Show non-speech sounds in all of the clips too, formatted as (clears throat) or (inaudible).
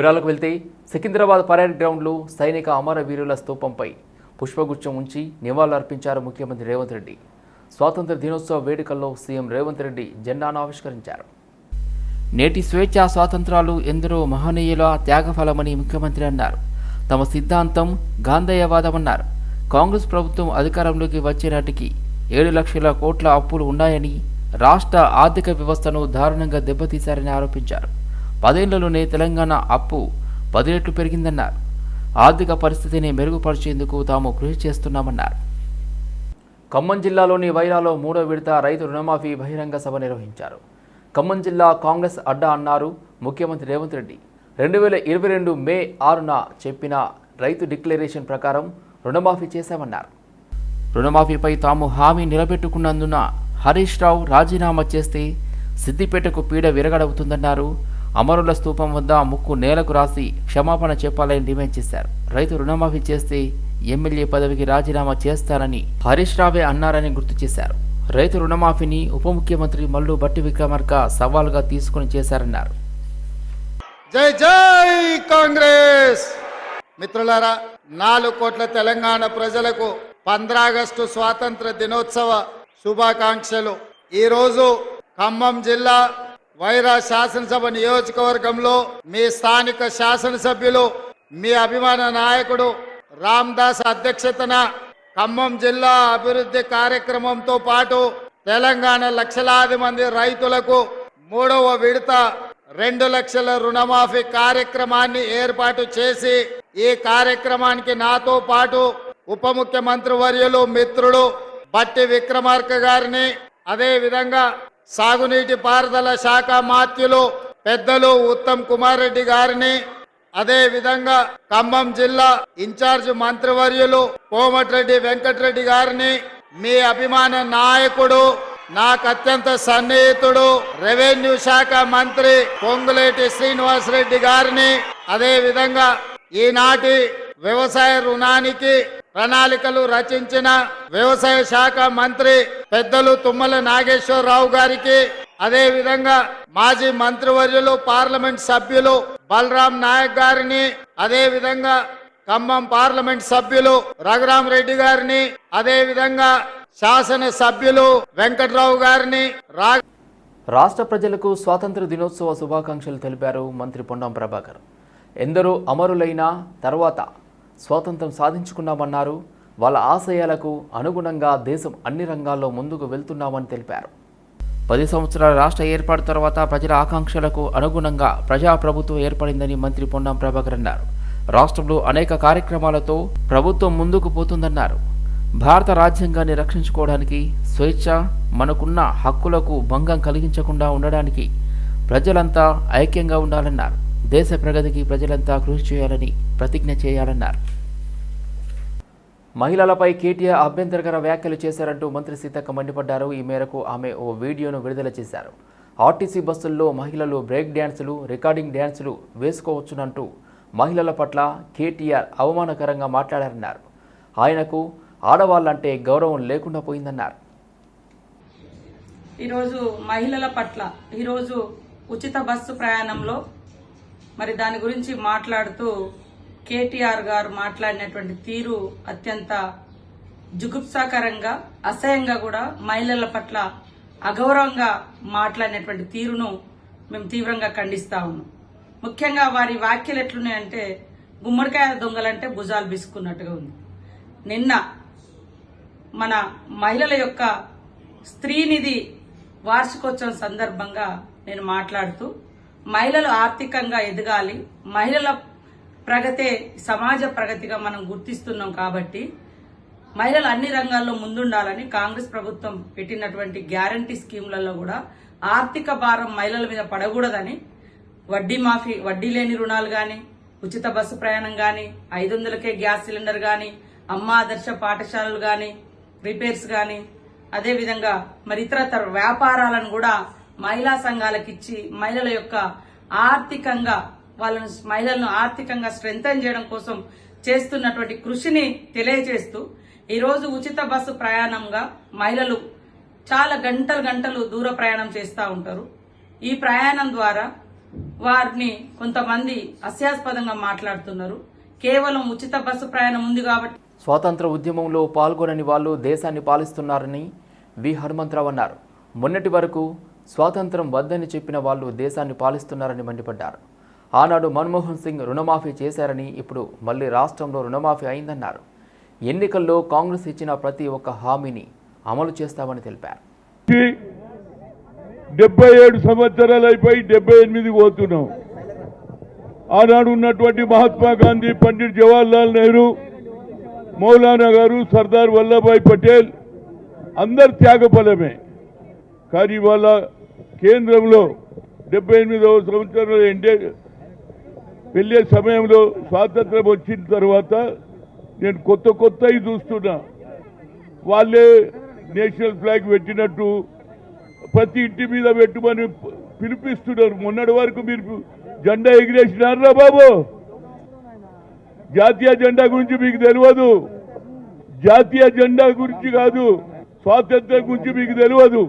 వివరాలకు వెళ్తే సికింద్రాబాద్ పరేడ్ గ్రౌండ్లో సైనిక అమరవీరుల స్తూపంపై పుష్పగుచ్చం ఉంచి నివాళులర్పించారు ముఖ్యమంత్రి రేవంత్ రెడ్డి. స్వాతంత్ర దినోత్సవ వేడుకల్లో సీఎం రేవంత్ రెడ్డి జెండాను ఆవిష్కరించారు. నేటి స్వేచ్ఛా స్వాతంత్రాలు ఎందరో మహనీయుల త్యాగఫలమని ముఖ్యమంత్రి అన్నారు. తమ సిద్ధాంతం గాంధేయవాదమన్నారు. కాంగ్రెస్ ప్రభుత్వం అధికారంలోకి వచ్చే నాటికి ఏడు లక్షల కోట్ల అప్పులు ఉన్నాయని రాష్ట్ర ఆర్థిక వ్యవస్థను దారుణంగా దెబ్బతీశారని ఆరోపించారు. పదేళ్ళలోనే తెలంగాణ అప్పు పది రెట్లు పెరిగిందన్నారు. ఆర్థిక పరిస్థితిని మెరుగుపరిచేందుకు తాము కృషి చేస్తున్నామన్నారు. ఖమ్మం జిల్లాలోని వైరాలో మూడో విడత రైతు రుణమాఫీ బహిరంగ సభ నిర్వహించారు. ఖమ్మం జిల్లా కాంగ్రెస్ అడ్డా అన్నారు ముఖ్యమంత్రి రేవంత్ రెడ్డి. రెండు వేల ఇరవై రెండు మే ఆరున చెప్పిన రైతు డిక్లరేషన్ ప్రకారం రుణమాఫీ చేశామన్నారు. రుణమాఫీపై తాము హామీ నిలబెట్టుకున్నందున హరీష్ రావు రాజీనామా చేస్తే సిద్దిపేటకు పీడ విరగడవుతుందన్నారు అమరుల స్తూపం వద్ద ముక్కు నేలకు రాసి క్షమాపణ చెప్పాలని డిమాండ్ చేశారు. రైతు రుణమాఫీ చేస్తే ఎమ్మెల్యే పదవికి రాజీనామా చేస్తానని హరీష్ రావే అన్నారని గుర్తు చేశారు. రైతు రుణమాఫీని ఉప ముఖ్యమంత్రి మల్లు బట్టి విక్రమార్క సవాల్గా తీసుకుని చేశారన్నారు. జై జై కాంగ్రెస్! మిత్రులారా నాలుగు కోట్ల తెలంగాణ ప్రజలకు పంద్రాగస్టు స్వాతంత్ర దినోత్సవ శుభాకాంక్షలు. ఈరోజు ఖమ్మం జిల్లా వైరా శాసనసభ నియోజకవర్గంలో మీ స్థానిక శాసనసభ్యులు మీ అభిమాన నాయకుడు రామ్దాస్ అధ్యక్షతన ఖమ్మం జిల్లా అభివృద్ధి కార్యక్రమంతో పాటు తెలంగాణ లక్షలాది మంది రైతులకు మూడవ విడత రెండు లక్షల రుణమాఫీ కార్యక్రమాన్ని ఏర్పాటు చేసి ఈ కార్యక్రమానికి నాతో పాటు ఉప ముఖ్యమంత్రి వర్యులు మిత్రుడు బట్టి విక్రమార్క గారిని అదే విధంగా సాగునీటి పారుదల శాఖ మాత్యులు పెద్దలు ఉత్తమ్ కుమార్ రెడ్డి గారిని అదే విధంగా ఖమ్మం జిల్లా ఇన్ఛార్జ్ మంత్రివర్యులు కోమటిరెడ్డి వెంకటరెడ్డి గారిని మీ అభిమాన నాయకుడు నాకు అత్యంత సన్నిహితుడు రెవెన్యూ శాఖ మంత్రి పొంగులేటి శ్రీనివాస్ రెడ్డి గారిని అదే విధంగా ఈనాటి వ్యవసాయ రుణానికి ప్రణాళికలు రచించిన వ్యవసాయ శాఖ మంత్రి పెద్దలు తుమ్మల నాగేశ్వరరావు గారికి అదే విధంగా మాజీ మంత్రివర్యులు పార్లమెంట్ సభ్యులు బలరాం నాయక్ గారిని అదే విధంగా ఖమ్మం పార్లమెంట్ సభ్యులు రఘురాం రెడ్డి గారిని అదే విధంగా శాసన సభ్యులు వెంకట్రావు గారిని రా రాష్ట్ర ప్రజలకు స్వాతంత్ర దినోత్సవ శుభాకాంక్షలు తెలిపారు మంత్రి పొన్నం ప్రభాకర్. ఎందరో అమరులైన తర్వాత స్వాతంత్రం సాధించుకున్నామన్నారు. వాళ్ళ ఆశయాలకు అనుగుణంగా దేశం అన్ని రంగాల్లో ముందుకు వెళ్తున్నామని తెలిపారు. పది సంవత్సరాల రాష్ట్ర ఏర్పాటు తర్వాత ప్రజల ఆకాంక్షలకు అనుగుణంగా ప్రజాప్రభుత్వం ఏర్పడిందని మంత్రి పొన్నం ప్రభాకర్ అన్నారు. రాష్ట్రంలో అనేక కార్యక్రమాలతో ప్రభుత్వం ముందుకు పోతుందన్నారు. భారత రాజ్యాంగాన్ని రక్షించుకోవడానికి స్వేచ్ఛ మనకున్న హక్కులకు భంగం కలిగించకుండా ఉండడానికి ప్రజలంతా ఐక్యంగా ఉండాలన్నారు. దేశ ప్రగతికి ప్రజలంతా కృషి చేయాలని ప్రతిజ్ఞ చేయాలన్నారు. మహిళలపై కేటీఆర్ అభ్యంతరకర వ్యాఖ్యలు చేశారంటూ మంత్రి సీతక్క మండిపడ్డారు. ఈ మేరకు ఆమె ఓ వీడియోను విడుదల చేశారు. ఆర్టీసీ బస్సుల్లో మహిళలు బ్రేక్ డ్యాన్సులు రికార్డింగ్ డ్యాన్సులు వేసుకోవచ్చునంటూ మహిళల పట్ల కేటీఆర్ అవమానకరంగా మాట్లాడారన్నారు. ఆయనకు ఆడవాళ్ళంటే గౌరవం లేకుండా పోయిందన్నారు. ఈరోజు మహిళల పట్ల ఈరోజు ఉచిత బస్సు ప్రయాణంలో మరి దాని గురించి మాట్లాడుతూ కేటీఆర్ గారు మాట్లాడినటువంటి తీరు అత్యంత జుగుప్సాకరంగా అసహ్యంగా కూడా మహిళల పట్ల అగౌరవంగా మాట్లాడినటువంటి తీరును మేము తీవ్రంగా ఖండిస్తా ఉన్నాం. ముఖ్యంగా వారి వ్యాఖ్యలు ఎట్లున్నాయంటే గుమ్మడికాయ దొంగలంటే భుజాలు బిసుకున్నట్టుగా ఉంది. నిన్న మన మహిళల యొక్క స్త్రీనిధి వార్షికోత్సవం సందర్భంగా నేను మాట్లాడుతూ మహిళలు ఆర్థికంగా ఎదగాలి. మహిళల ప్రగతే సమాజ ప్రగతిగా మనం గుర్తిస్తున్నాం కాబట్టి మహిళలు అన్ని రంగాల్లో ముందుండాలని కాంగ్రెస్ ప్రభుత్వం పెట్టినటువంటి గ్యారంటీ స్కీములలో కూడా ఆర్థిక భారం మహిళల మీద పడకూడదని వడ్డీ మాఫీ వడ్డీ లేని రుణాలు కానీ ఉచిత బస్సు ప్రయాణం కానీ ఐదు వందలకే గ్యాస్ సిలిండర్ కానీ అమ్మ ఆదర్శ పాఠశాలలు కానీ రిపేర్స్ కానీ అదేవిధంగా మరి ఇతరతర వ్యాపారాలను కూడా మహిళా సంఘాలకు ఇచ్చి మహిళల యొక్క ఆర్థికంగా వాళ్ళను మహిళలను ఆర్థికంగా స్ట్రెంగ్తన్ చేయడం కోసం చేస్తున్నటువంటి కృషిని తెలియజేస్తూ ఈరోజు ఉచిత బస్సు ప్రయాణంగా మహిళలు చాలా గంటలు గంటలు దూర ప్రయాణం చేస్తూ ఉంటారు. ఈ ప్రయాణం ద్వారా వారిని కొంతమంది అస్యాస్పదంగా మాట్లాడుతున్నారు. కేవలం ఉచిత బస్సు ప్రయాణం ఉంది కాబట్టి స్వాతంత్ర ఉద్యమంలో పాల్గొనని వాళ్ళు దేశాన్ని పాలిస్తున్నారని వి. హనుమంతరావు అన్నారు. మొన్నటి వరకు స్వాతంత్రం వద్దని చెప్పిన వాళ్ళు దేశాన్ని పాలిస్తున్నారని మండిపడ్డారు. ఆనాడు మన్మోహన్ సింగ్ రుణమాఫీ చేశారని ఇప్పుడు మళ్ళీ రాష్ట్రంలో రుణమాఫీ అయిందన్నారు. ఎన్నికల్లో కాంగ్రెస్ ఇచ్చిన ప్రతి ఒక్క హామీని అమలు చేస్తామని తెలిపారు. డెబ్బై ఏడు సంవత్సరాలు అయిపోయి డెబ్బై ఎనిమిది పోతున్నాం. ఆనాడు ఉన్నటువంటి మహాత్మా గాంధీ పండిట్ జవహర్లాల్ నెహ్రూ మౌలానా గారు సర్దార్ వల్లభాయ్ పటేల్ అందరు త్యాగఫలమే. కానీ వాళ్ళ కేంద్రంలో డెబ్బై ఎనిమిదవ సంవత్సరంలో ఎండే వెళ్ళే సమయంలో స్వాతంత్రం వచ్చిన తర్వాత నేను కొత్త కొత్తవి చూస్తున్నా. వాళ్ళే నేషనల్ ఫ్లాగ్ పెట్టినట్టు ప్రతి ఇంటి మీద పెట్టుమని పిలిపిస్తున్నారు. మొన్నటి వరకు మీరు జెండా ఎగిరేసినారా బాబు? జాతీయ జెండా గురించి మీకు తెలియదు. జాతీయ జెండా గురించి కాదు స్వాతంత్రం గురించి మీకు తెలియదు.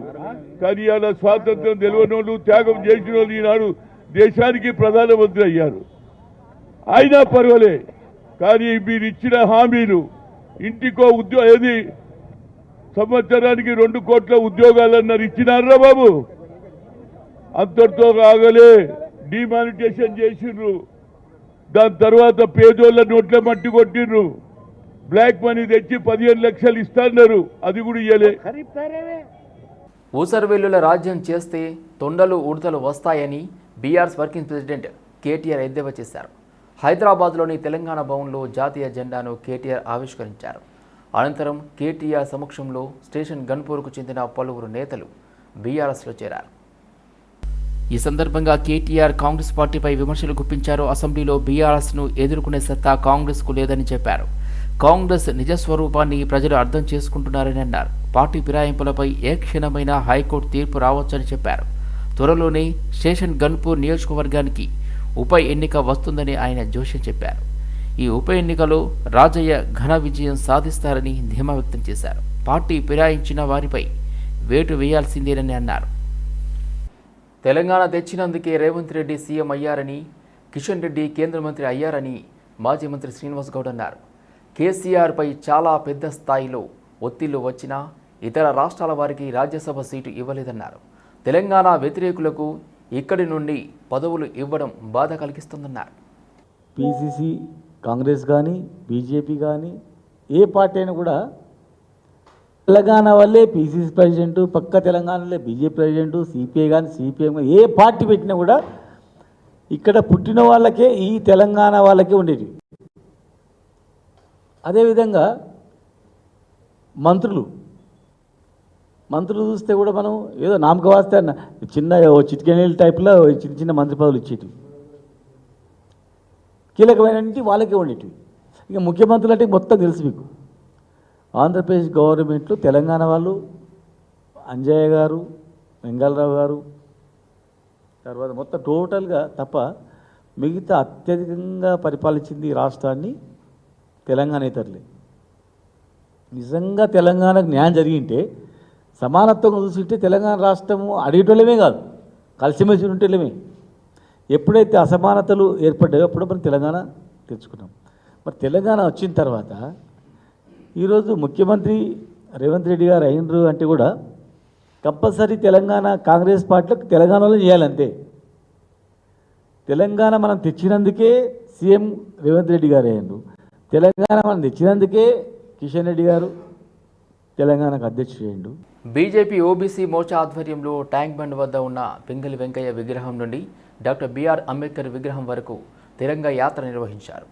కానీ అలా స్వాతంత్రం తెలియనోళ్ళు త్యాగం చేసిన వాళ్ళు ఈనాడు దేశానికి ప్రధానమంత్రి అయ్యారు. అయినా పర్వాలే కానీ మీరు ఇచ్చిన హామీలు ఇంటికో ఉద్యోగ ఏది సంవత్సరానికి రెండు కోట్ల ఉద్యోగాలన్నారు ఇచ్చినారా బాబు? అంతటితో ఆగలే డిమానిటేషన్ చేసిండ్రు. దాని తర్వాత పేదోళ్ళ నోట్ల మట్టి కొట్టిండ్రు. బ్లాక్ మనీ తెచ్చి పదిహేను లక్షలు ఇస్తాన్నారు. అది కూడా ఇయ్యలే. ఊసరవెల్లుల రాజ్యం చేస్తే తొండలు ఉడతలు వస్తాయని బీఆర్స్ వర్కింగ్ ప్రెసిడెంట్ కేటీఆర్ ఎద్దేవా చేశారు. హైదరాబాద్లోని తెలంగాణ భవన్లో జాతీయ జెండాను కేటీఆర్ ఆవిష్కరించారు. అనంతరం కేటీఆర్ సమక్షంలో స్టేషన్ గన్పూర్కు చెందిన పలువురు నేతలు బీఆర్ఎస్లో చేరారు. ఈ సందర్భంగా కేటీఆర్ కాంగ్రెస్ పార్టీపై విమర్శలు గుప్పించారు. అసెంబ్లీలో బీఆర్ఎస్ను ఎదుర్కొనే సత్తా కాంగ్రెస్కు లేదని చెప్పారు. కాంగ్రెస్ నిజస్వరూపాన్ని ప్రజలు అర్థం చేసుకుంటున్నారని అన్నారు. పార్టీ ఫిరాయింపులపై ఏ క్షణమైన హైకోర్టు తీర్పు రావచ్చని చెప్పారు. త్వరలోనే స్టేషన్ గన్పూర్ నియోజకవర్గానికి ఉప ఎన్నిక వస్తుందని ఆయన జోష్యం చెప్పారు. ఈ ఉప ఎన్నికలో రాజయ్య ఘన విజయం సాధిస్తారని ధీమా వ్యక్తం చేశారు. పార్టీ ఫిరాయించిన వారిపై వేటు వేయాల్సిందేనని అన్నారు. తెలంగాణ తెచ్చినందుకే రేవంత్ రెడ్డి సీఎం అయ్యారని కిషన్ రెడ్డి కేంద్ర మంత్రి అయ్యారని మాజీ మంత్రి శ్రీనివాస్ గౌడ్ అన్నారు. కేసీఆర్పై చాలా పెద్ద స్థాయిలో ఒత్తిళ్ళు వచ్చినా ఇతర రాష్ట్రాల వారికి రాజ్యసభ సీటు ఇవ్వలేదన్నారు. తెలంగాణ వ్యతిరేకులకు ఇక్కడి నుండి పదవులు ఇవ్వడం బాధ కలిగిస్తుందన్నారు. పీసీసీ కాంగ్రెస్ కానీ బీజేపీ కానీ ఏ పార్టీ అయినా కూడా తెలంగాణ వల్లే పీసీసీ ప్రెసిడెంట్ పక్క తెలంగాణలో బీజేపీ ప్రెసిడెంట్ సిపిఐ కానీ సిపిఎం కానీ ఏ పార్టీ పెట్టినా కూడా ఇక్కడ పుట్టిన వాళ్ళకే ఈ తెలంగాణ వాళ్ళకే ఉండేవి అదేవిధంగా మంత్రులు మంత్రులు చూస్తే కూడా మనం ఏదో నామక వాస్తే చిన్న ఓ చిటికెనీళ్ళ టైప్లో చిన్న చిన్న మంత్రి పదవులు ఇచ్చేటివి. కీలకమైనటువంటి వాళ్ళకే ఉండేటివి. ఇక ముఖ్యమంత్రులు అంటే మొత్తం తెలుసు మీకు. ఆంధ్రప్రదేశ్ గవర్నమెంట్లో తెలంగాణ వాళ్ళు అంజయ్య గారు వెంగళరావు గారు తర్వాత మొత్తం టోటల్గా తప్ప మిగతా అత్యధికంగా పరిపాలించింది ఈ రాష్ట్రాన్ని తెలంగాణ ఇతరులే. నిజంగా తెలంగాణకు న్యాయం జరిగింటే సమానత్వం చూసుకుంటే తెలంగాణ రాష్ట్రము అడిగేటోళ్ళమే కాదు కలిసిమెలిసి ఉంటేలేమే ఎప్పుడైతే అసమానతలు ఏర్పడ్డాయో అప్పుడు మనం తెలంగాణ తెచ్చుకున్నాం మరి తెలంగాణ వచ్చిన తర్వాత ఈరోజు ముఖ్యమంత్రి రేవంత్ రెడ్డి గారు అయినరు అంటే కూడా కంపల్సరీ తెలంగాణ కాంగ్రెస్ పార్టీలకు తెలంగాణలో చేయాలంతే. తెలంగాణ మనం తెచ్చినందుకే సీఎం రేవంత్ రెడ్డి గారు అయ్యారు తెలంగాణ మనం తెచ్చినందుకే కిషన్ రెడ్డి గారు తెలంగాణకు అధ్యక్షుడు చేయండు బీజేపీ ఓబీసీ మోర్చా ఆధ్వర్యంలో ట్యాంక్ బండ్ వద్ద ఉన్న పింగలి వెంకయ్య విగ్రహం నుండి డాక్టర్ బిఆర్ అంబేద్కర్ విగ్రహం వరకు తిరంగ యాత్ర నిర్వహించారు.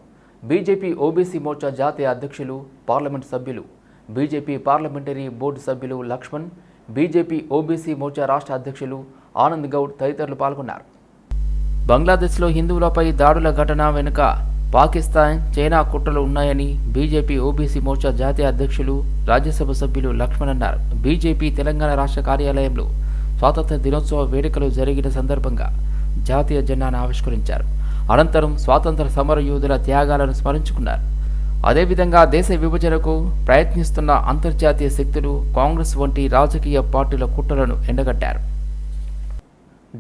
బీజేపీ ఓబీసీ మోర్చా జాతీయ అధ్యక్షులు పార్లమెంట్ సభ్యులు బీజేపీ పార్లమెంటరీ బోర్డు సభ్యులు లక్ష్మణ్ బీజేపీ ఓబీసీ మోర్చా రాష్ట్ర అధ్యక్షులు ఆనంద్ గౌడ్ తదితరులు పాల్గొన్నారు. బంగ్లాదేశ్లో హిందువులపై దాడుల ఘటన వెనుక పాకిస్తాన్ చైనా కుట్రలు ఉన్నాయని బీజేపీ ఓబీసీ మోర్చా జాతీయ అధ్యక్షులు రాజ్యసభ సభ్యులు లక్ష్మణ్ అన్నారు. బీజేపీ తెలంగాణ రాష్ట్ర కార్యాలయంలో స్వాతంత్ర దినోత్సవ వేడుకలు జరిగిన సందర్భంగా జాతీయ జెండాను ఆవిష్కరించారు. అనంతరం స్వాతంత్ర సమర యోధుల త్యాగాలను స్మరించుకున్నారు. అదేవిధంగా దేశ విభజనకు ప్రయత్నిస్తున్న అంతర్జాతీయ శక్తులు కాంగ్రెస్ వంటి రాజకీయ పార్టీల కుట్రలను ఎండగట్టారు.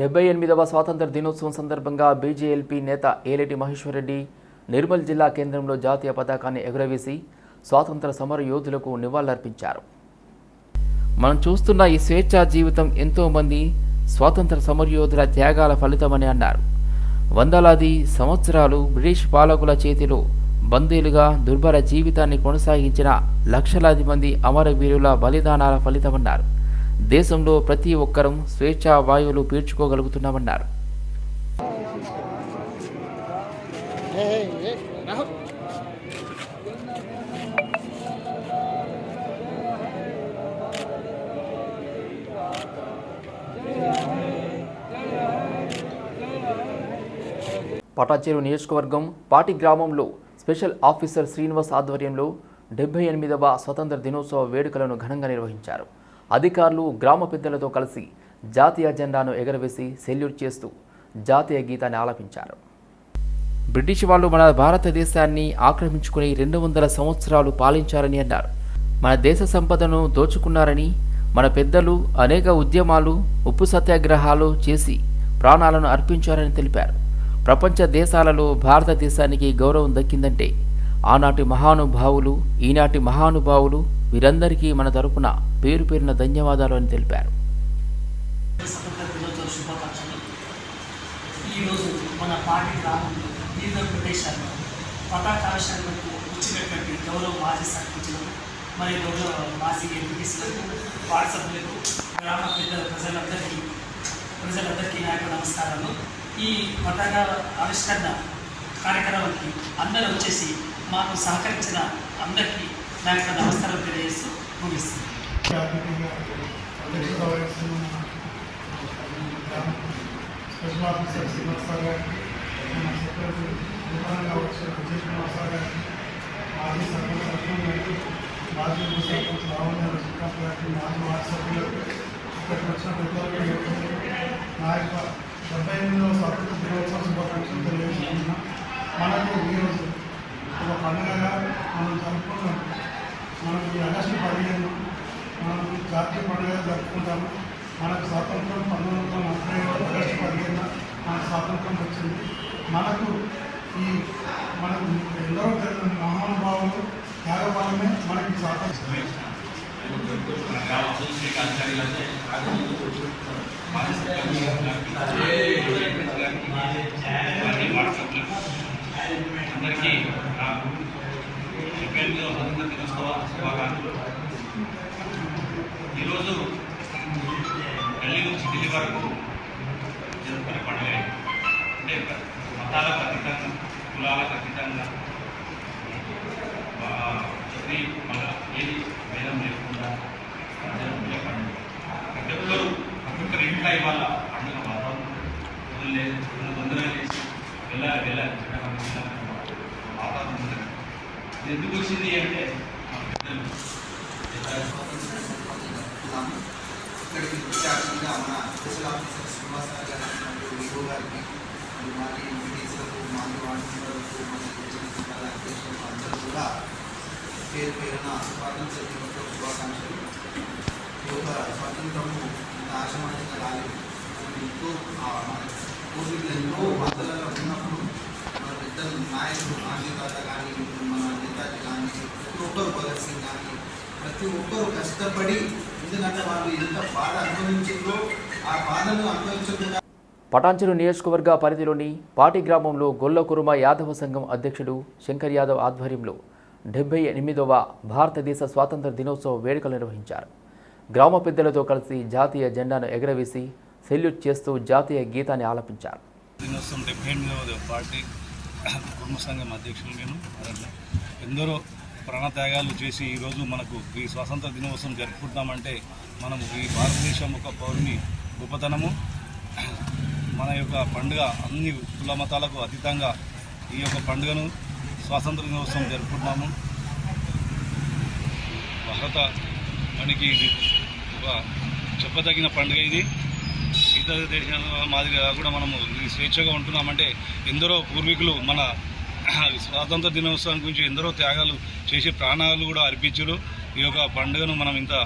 డెబ్బై ఎనిమిదవ స్వాతంత్ర దినోత్సవం సందర్భంగా బీజేఎల్పీ నేత ఏలేటి మహేశ్వరరెడ్డి నిర్మల్ జిల్లా కేంద్రంలో జాతీయ పతాకాన్ని ఎగురవేసి స్వాతంత్ర సమర యోధులకు నివాళులర్పించారు. మనం చూస్తున్న ఈ స్వేచ్ఛా జీవితం ఎంతోమంది స్వాతంత్ర సమరయోధుల త్యాగాల ఫలితమని అన్నారు. వందలాది సంవత్సరాలు బ్రిటిష్ పాలకుల చేతిలో బందీలుగా దుర్భర జీవితాన్ని కొనసాగించిన లక్షలాది మంది అమరవీరుల బలిదానాల ఫలితమన్నారు. దేశంలో ప్రతి ఒక్కరూ స్వేచ్ఛా వాయువులు పీల్చుకోగలుగుతున్నామన్నారు. పటాచేరు నియోజకవర్గం పాటి గ్రామంలో స్పెషల్ ఆఫీసర్ శ్రీనివాస్ ఆధ్వర్యంలో డెబ్బై ఎనిమిదవ స్వతంత్ర దినోత్సవ వేడుకలను ఘనంగా నిర్వహించారు. అధికారులు గ్రామ పెద్దలతో కలిసి జాతీయ జెండాను ఎగరవేసి సెల్యూట్ చేస్తూ జాతీయ గీతాన్ని ఆలపించారు. బ్రిటిష్ వాళ్ళు మన భారతదేశాన్ని ఆక్రమించుకుని రెండు వందల సంవత్సరాలు పాలించారని అన్నారు. మన దేశ సంపదను దోచుకున్నారని మన పెద్దలు అనేక ఉద్యమాలు ఉప్పు సత్యాగ్రహాలు చేసి ప్రాణాలను అర్పించారని తెలిపారు. ప్రపంచ దేశాలలో భారతదేశానికి గౌరవం దక్కిందంటే ఆనాటి మహానుభావులు ఈనాటి మహానుభావులు వీరందరికీ మన తరపున పేరు పేరున ధన్యవాదాలు అని తెలిపారు. ఈరోజు మన పార్టీ గ్రామంలో వివిధ ప్రదేశాల్లో పతాకావిష్కరణకు వచ్చినటువంటి గౌరవ మాజీ సర్పంచులకు మరియు గౌరవ మాజీ ఎంపీసీలకు వార్డు సభ్యులకు గ్రామ పెద్దల ప్రజలందరికీ ప్రజలందరికీ నా యొక్క నమస్కారాలు. ఈ పతాక ఆవిష్కరణ కార్యక్రమానికి అందరూ వచ్చేసి మాకు సహకరించిన అందరికీ నా యొక్క నమస్కారం తెలియజేస్తూ ముగిస్తుంది స్పెషల్ ఆఫీసర్ శ్రీనివాస్ సార్ గారికి మన సెక్రటరీ నూతనంగా వచ్చిన విజయ్ కుమార్ సార్ గారికి మాజీ సర్పంచ్ లక్ష్మణ్ గారికి మాజీ ఉప సర్పంచ్ శ్రీకాంత్ గారికి మాజీ వార్డు సభ్యులకు ఇక్కడికి వచ్చిన ప్రతి ఒక్కరికి నా యొక్క డెబ్బై ఎనిమిదవ స్వాతంత్ర దినోత్సవ శుభాకాంక్షలు తెలియజేస్తున్నా మనకు ఈరోజు ఒక పండుగగా మనం జరుపుకున్నాం. మనకు ఈ ఆగస్టు పదిహేను మనం జాతీయ పండుగ జరుపుకుంటాము. మనకు స్వాతంత్రం పంతొమ్మిది వందల ముప్పై ఏడు ఆగస్టు పదిహేను మనకు స్వాతంత్రం వచ్చింది మనకు ఈ మనకు ఎందరో తెలియని మహానుభావులు త్యాగపాలమే మనకి స్వాతంత్రం అందరికీ నాకు డెబ్బై స్వతంత్ర దినోత్సవ శుభాకాంక్షలు ఈరోజు ఢిల్లీ నుంచి ఢిల్లీ వరకు జరుపుకునే పండుగ అంటే మతాలకు అతీతంగా కులాలకు అతీతంగా ఆ, స్త్రీ ఏది భేదం లేదు జరుపుకునే పండుగ ప్రతి ఒక్కరు ప్రతి ఒక్కరి ఇంట్లో ఇవాళ పండుగ వాతావరణం లేదు తొందరగా చేసి వెళ్ళాలి వెళ్ళాలి వాతావరణం ఉంది ఎందుకు వచ్చింది అంటే మా ఇక్కడికి ప్రత్యేకంగా మన స్పెషల్ ఆఫీసర్ శ్రీనివాస గారికి గారికి మరియు ఎంపీటీసీలకు మాజీ వార్డు మన జిల్లా అధ్యక్షులకు అందరూ కూడా పేరు పేరున స్వాతంత్ర దినోత్సవ శుభాకాంక్షలు ఈ యొక్క స్వాతంత్రము ఇంత ఆశమానంగా ఎంతో ఆ మన పూర్వీకులు ఎంతో బాధలలో ఉన్నప్పుడు మన పెద్దలు నాయకులు గాంధీ తాత కానీ మన నేతాజీ కానీ ప్రతి ఒక్కరు భగత్ సింగ్ కానీ ప్రతి ఒక్కరు కష్టపడి ఎందుకంటే వాళ్ళు ఎంత బాధ అనుభవించిందో ఆ బాధను అనుభవించకుండా పటాంచెరు నియోజకవర్గ పరిధిలోని పాటి గ్రామంలో గొల్లకురుమ యాదవ సంఘం అధ్యక్షుడు శంకర్ యాదవ్ ఆధ్వర్యంలో డెబ్బై ఎనిమిదవ భారతదేశ స్వాతంత్ర దినోత్సవ వేడుకలు నిర్వహించారు. గ్రామ పెద్దలతో కలిసి జాతీయ జెండాను ఎగరవేసి సెల్యూట్ చేస్తూ జాతీయ గీతాన్ని ఆలపించారు. దినోత్సవం డెబ్బై ఎనిమిదవ పార్టీ కుటుంబ సంఘం అధ్యక్షులు నేను ఎందరో ప్రాణత్యాగాలు చేసి ఈరోజు మనకు ఈ స్వాతంత్ర దినోత్సవం జరుపుకుంటామంటే మనము ఈ భారతదేశం ఒక పౌరుని గొప్పతనము. మన యొక్క పండుగ అన్ని కుల మతాలకు అతీతంగా ఈ యొక్క పండుగను స్వాతంత్ర దినోత్సవం జరుపుకుంటున్నాము. భారత మనకి ఇది ఒక చెప్పదగిన పండుగ ఇది. ఇతర దేశాల మాదిరిగా కూడా మనము స్వేచ్ఛగా ఉంటున్నామంటే ఎందరో పూర్వీకులు మన (clears throat) స్వాతంత్ర దినోత్సవం గురించి ఎందరో త్యాగాలు చేసి ప్రాణాలు కూడా అర్పించారు. ఈ యొక్క పండుగను మనం ఇంత (clears throat)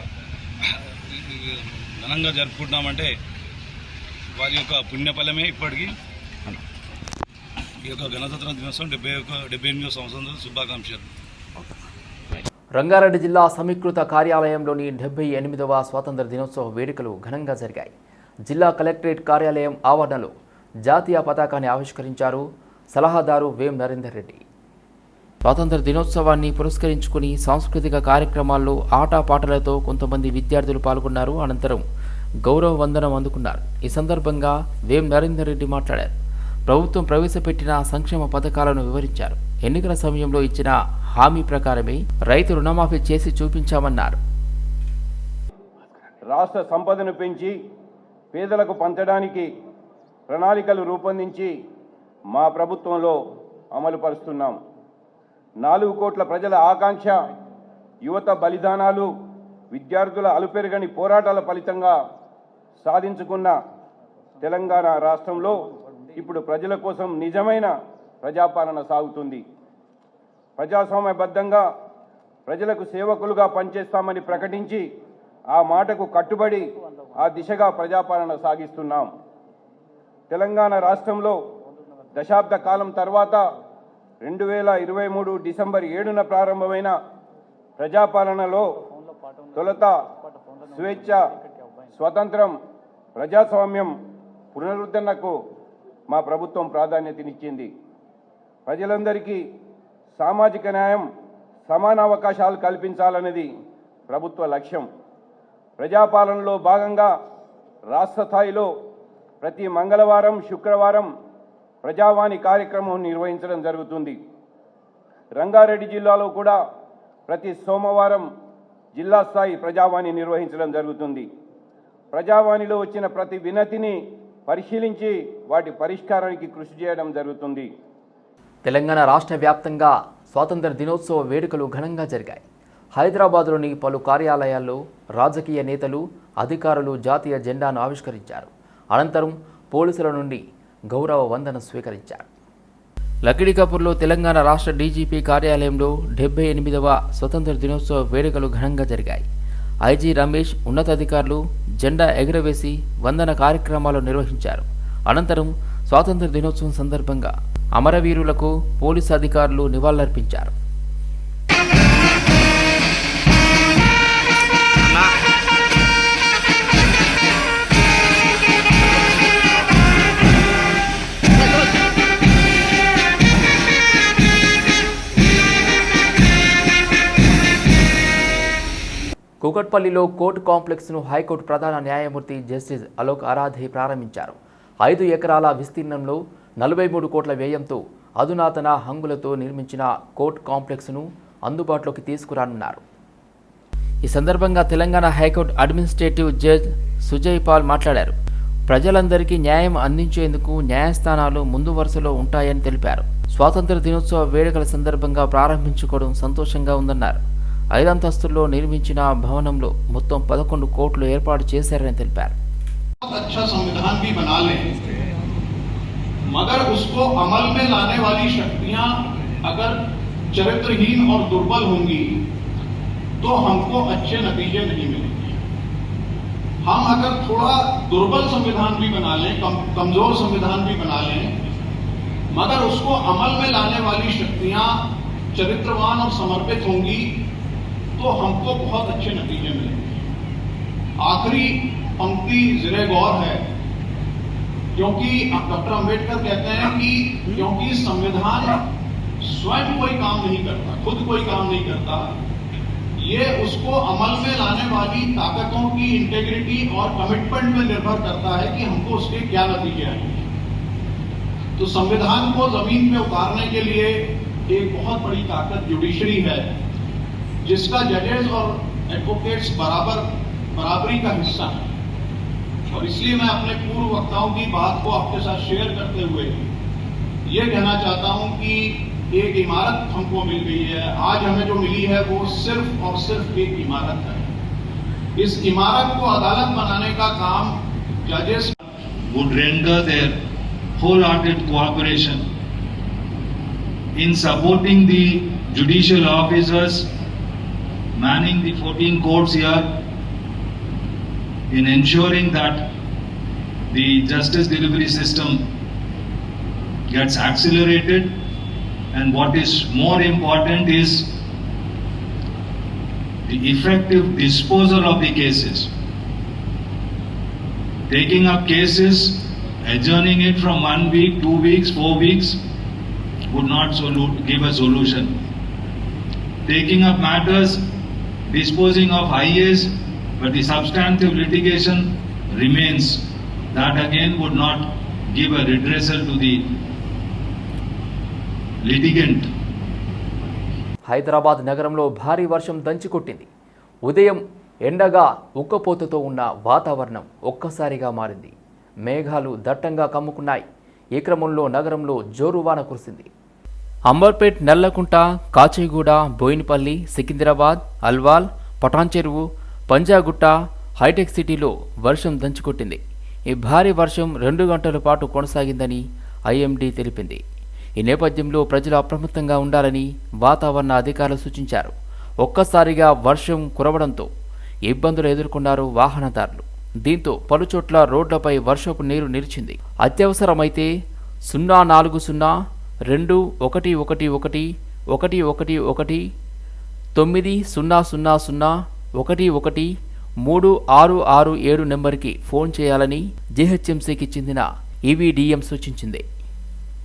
ఘనంగా జరుపుకుంటున్నామంటే వారి యొక్క పుణ్యఫలమే ఇప్పటికీ. ఈ యొక్క గణతంత్ర దినోత్సవం డెబ్బై ఒక డెబ్బై ఎనిమిదో సంవత్సరం శుభాకాంక్షలు. రంగారెడ్డి జిల్లా సమీకృత కార్యాలయంలోని డెబ్బై ఎనిమిదవ స్వాతంత్ర దినోత్సవ వేడుకలు ఘనంగా జరిగాయి. జిల్లా కలెక్టరేట్ కార్యాలయం ఆవరణలో జాతీయ పతాకాన్ని ఆవిష్కరించారు సలహాదారు వేం నరేందర్ రెడ్డి. స్వాతంత్ర దినోత్సవాన్ని పురస్కరించుకుని సాంస్కృతిక కార్యక్రమాల్లో ఆటపాటలతో కొంతమంది విద్యార్థులు పాల్గొన్నారు. అనంతరం గౌరవ వందనం అందుకున్నారు. ఈ సందర్భంగా వేం నరేందర్ రెడ్డి మాట్లాడారు. ప్రభుత్వం ప్రవేశపెట్టిన సంక్షేమ పథకాలను వివరించారు. ఎన్నికల సమయంలో ఇచ్చిన హామీ ప్రకారమే రైతు రుణమాఫీ చేసి చూపించామన్నారు. రాష్ట్ర సంపదను పెంచి పేదలకు పంచడానికి ప్రణాళికలు రూపొందించి మా ప్రభుత్వంలో అమలు పరుస్తున్నాం నాలుగు కోట్ల ప్రజల ఆకాంక్ష యువత బలిదానాలు విద్యార్థుల అలుపెరగని పోరాటాల ఫలితంగా సాధించుకున్న తెలంగాణ రాష్ట్రంలో ఇప్పుడు ప్రజల కోసం నిజమైన ప్రజాపాలన సాగుతుంది. ప్రజాస్వామ్యబద్ధంగా ప్రజలకు సేవకులుగా పనిచేస్తామని ప్రకటించి ఆ మాటకు కట్టుబడి ఆ దిశగా ప్రజాపాలన సాగిస్తున్నాం. తెలంగాణ రాష్ట్రంలో దశాబ్ద కాలం తర్వాత రెండు వేల ఇరవై మూడు డిసెంబర్ ఏడున ప్రారంభమైన ప్రజాపాలనలో తొలత స్వేచ్ఛ స్వతంత్రం ప్రజాస్వామ్యం పునరుద్ధరణకు మా ప్రభుత్వం ప్రాధాన్యతనిచ్చింది. ప్రజలందరికీ సామాజిక న్యాయం సమాన అవకాశాలు కల్పించాలన్నది ప్రభుత్వ లక్ష్యం. ప్రజాపాలనలో భాగంగా రాష్ట్ర స్థాయిలో ప్రతి మంగళవారం శుక్రవారం ప్రజావాణి కార్యక్రమం నిర్వహించడం జరుగుతుంది. రంగారెడ్డి జిల్లాలో కూడా ప్రతి సోమవారం జిల్లా స్థాయి ప్రజావాణి నిర్వహించడం జరుగుతుంది. ప్రజావాణిలో వచ్చిన ప్రతి వినతిని పరిశీలించి వాటి పరిష్కారానికి కృషి చేయడం జరుగుతుంది. తెలంగాణ రాష్ట్ర వ్యాప్తంగా స్వాతంత్ర దినోత్సవ వేడుకలు ఘనంగా జరిగాయి. హైదరాబాద్లోని పలు కార్యాలయాల్లో రాజకీయ నేతలు అధికారులు జాతీయ జెండాను ఆవిష్కరించారు. అనంతరం పోలీసుల నుండి గౌరవ వందన స్వీకరించారు. లకిడికాపూర్లో తెలంగాణ రాష్ట్ర డీజీపీ కార్యాలయంలో డెబ్బై ఎనిమిదవ స్వతంత్ర దినోత్సవ వేడుకలు ఘనంగా జరిగాయి. ఐజీ రమేష్ ఉన్నతాధికారులు జెండా ఎగురవేసి వందన కార్యక్రమాలు నిర్వహించారు. అనంతరం స్వాతంత్ర దినోత్సవం సందర్భంగా అమరవీరులకు పోలీసు అధికారులు నివాళులర్పించారు. కూకట్పల్లిలో కోర్టు కాంప్లెక్స్ను హైకోర్టు ప్రధాన న్యాయమూర్తి జస్టిస్ అలోక్ అరాధే ప్రారంభించారు. ఐదు ఎకరాల విస్తీర్ణంలో నలభై మూడు కోట్ల వ్యయంతో అధునాతన హంగులతో నిర్మించిన కోర్ట్ కాంప్లెక్స్ను అందుబాటులోకి తీసుకురానున్నారు. ఈ సందర్భంగా Telangana high court administrative judge Sujoy Paul మాట్లాడారు. ప్రజలందరికీ న్యాయం అందించేందుకు న్యాయస్థానాలు ముందు వరుసలో ఉంటాయని తెలిపారు. స్వాతంత్ర దినోత్సవ వేడుకల సందర్భంగా ప్రారంభించుకోవడం సంతోషంగా ఉందన్నారు. ఐదంతస్తుల్లో నిర్మించిన భవనంలో మొత్తం పదకొండు కోట్లు ఏర్పాటు చేశారని తెలిపారు. अच्छा संविधान भी बना लें मगर उसको अमल में लाने वाली शक्तियाँ अगर चरित्रहीन और दुर्बल होंगी तो हमको अच्छे नतीजे नहीं मिलेंगे। हम अगर थोड़ा दुर्बल संविधान भी बना लें कम, कमज़ोर संविधान भी बना लें मगर उसको अमल में लाने वाली शक्तियाँ चरित्रवान और समर्पित होंगी तो हमको बहुत अच्छे नतीजे मिलेंगे। आखिरी पंक्ति ज़िले गौर है, क्योंकि डॉक्टर अंबेडकर कहते हैं कि क्योंकि संविधान स्वयं कोई काम नहीं करता, खुद कोई काम नहीं करता, ये उसको अमल में लाने वाली ताकतों की इंटेग्रिटी और कमिटमेंट में निर्भर करता है कि हमको उसके क्या नतीजे आएँगे तो संविधान को ज़मीन पे उतारने के लिए एक बहुत बड़ी ताकत जुडिशरी है, जिसका जजेस और एडवोकेट्स बराबर, बराबरी का हिस्सा है। और इसलिए मैं अपने पूर्व वक्ताओं की बात को आपके साथ शेयर करते हुए ये कहना चाहता हूँ कि एक इमारत हमको मिल गई है। आज हमें जो मिली है वो सिर्फ़ और सिर्फ़ एक इमारत है। इस इमारत को अदालत बनाने का काम जजेस would render their wholehearted cooperation in supporting the judicial officers manning the 14 courts here in ensuring that the justice delivery system gets accelerated, and what is more important is the effective disposal of the cases. Taking up cases, adjourning it from one week, two weeks, four weeks would not give a solution. Taking up matters, disposing of IAs, but the substantive litigation remains. That again would not give a redressal to the litigant. Hyderabad నగరంలో భారీ వర్షం దంచికొట్టింది ఉదయం ఎండగా ఉక్కపోతతో ఉన్న వాతావరణం ఒక్కసారిగా మారింది మేఘాలు దట్టంగా కమ్ముకున్నాయి ఈ క్రమంలో నగరంలో జోరువాన కురిసింది అంబర్పేట్ నల్లకుంట కాచిగూడ బోయినపల్లి సికింద్రాబాద్ అల్వాల్ పటాన్చెరువు పంజాగుట్ట హైటెక్ సిటీలో వర్షం దంచుకొట్టింది. ఈ భారీ వర్షం రెండు గంటల పాటు కొనసాగిందని ఐఎండీ తెలిపింది. ఈ నేపథ్యంలో ప్రజలు అప్రమత్తంగా ఉండాలని వాతావరణ అధికారులు సూచించారు. ఒక్కసారిగా వర్షం కురవడంతో ఇబ్బందులు ఎదుర్కొన్నారు వాహనదారులు. దీంతో పలుచోట్ల రోడ్లపై వర్షపు నీరు నిలిచింది. అత్యవసరమైతే సున్నా నాలుగు సున్నా రెండు ఒకటి ఒకటి ఒకటి ఒకటి ఒకటి ఒకటి తొమ్మిది సున్నా సున్నా సున్నా ఒకటి ఒకటి మూడు ఆరు ఆరు ఏడు నెంబర్కి ఫోన్ చేయాలని జీహెచ్ఎంసీకి చెందిన ఈవీడీఎం సూచించింది.